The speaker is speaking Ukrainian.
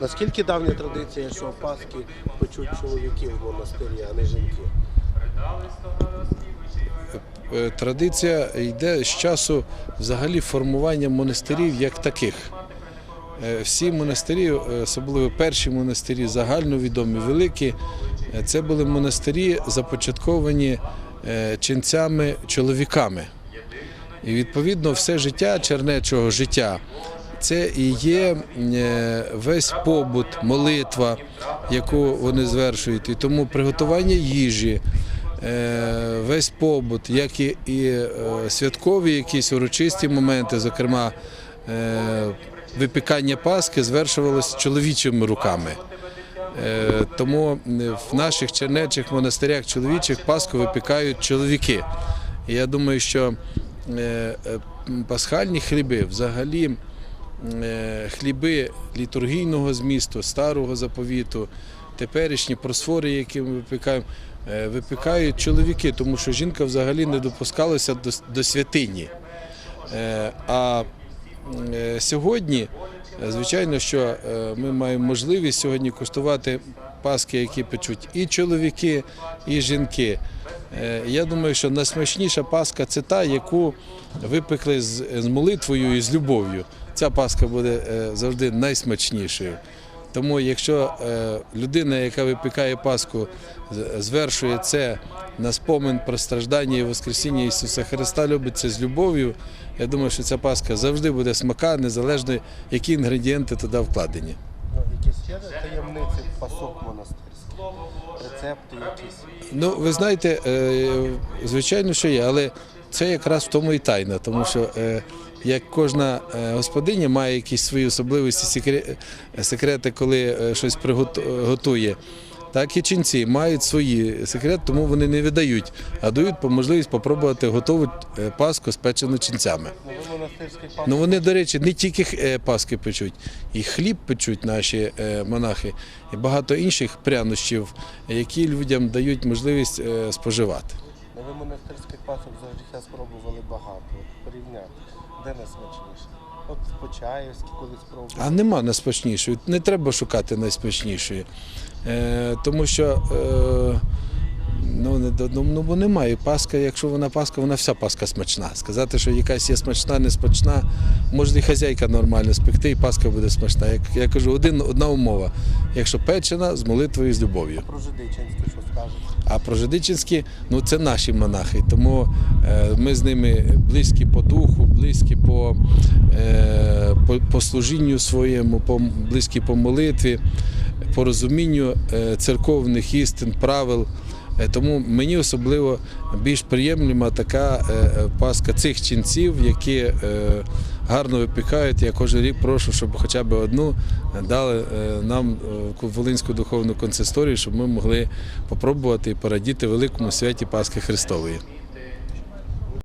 Наскільки давня традиція, що Пасхи печуть чоловіки в монастирі, а не жінки? Е, Традиція йде з часу взагалі формування монастирів як таких. Е, Всі монастирі, е, особливо перші монастирі, загальновідомі, великі, це були монастирі, започатковані е, ченцями чоловіками. І відповідно все життя чернечого життя це і є е, весь побут, молитва, яку вони звершують. І тому приготування їжі, е, весь побут, як і, і е, святкові якісь урочисті моменти, зокрема випікання Пасхи, звершувалося чоловічими руками. Тому в наших чернечих монастирях чоловічих Пасху випікають чоловіки. Я думаю, що пасхальні хліби, взагалі хліби літургійного змісту, старого заповіту, теперішні просфори, які ми випікаємо, е, випікають чоловіки, тому що жінка взагалі не допускалася до, святині. Е, А е, сьогодні, е, звичайно, що е, ми маємо можливість сьогодні куштувати паски, які печуть і чоловіки, і жінки. Е, Я думаю, що найсмачніша паска це та, яку випекли з, молитвою і з любов'ю. Ця паска буде е, завжди найсмачнішою. Тому, якщо е, людина, яка випікає Пасху, звершує це на спомин про страждання і Воскресіння Ісуса Христа, любить це з любов'ю, я думаю, що ця Пасха завжди буде смака, незалежно які інгредієнти туди вкладені. Якісь таємниці пасок монастирських, рецепти якісь. Ну, ви знаєте, е, звичайно, що є, але це якраз в тому і тайна, тому що е, як кожна е, господиня має якісь свої особливості, секре- секрети, коли щось приготує. Так і ченці мають свої секрети, тому вони не видають, а дають можливість спробувати готову е, паску. Ну, ви монастирський. Ну вони, до речі, не тільки е, паски печуть, і хліб печуть наші е, монахи, і багато інших прянощів, які людям дають можливість споживати. Ну, ви монастирських пасок за життя спробували багато. Порівняти. Де найсмачніше? От Почаївські коли спробували. А нема найсмачнішої, не треба шукати найсмачнішої. Е, тому що е, ну, не ну, ну, бо немає. Паска, якщо вона паска, вона вся паска смачна. Сказати, що якась є смачна, не смачна, може і хазяйка нормально спекти, і паска буде смачна. Як я кажу, один, одна умова. Якщо печена, з молитвою і з любов'ю. Про жидичинське, що скажете? А прожидичинські ну це наші монахи, тому е, ми з ними близькі по духу, близькі по, е, по, по служінню своєму, по, близькі по молитві, по розумінню е, церковних істин, правил. Тому мені особливо більш приємлива така паска цих ченців, які гарно випікають. Я кожен рік прошу, щоб хоча б одну дали е, нам е, Волинську духовну консисторію, щоб ми могли попробувати і порадіти великому святі Пасхи Христової.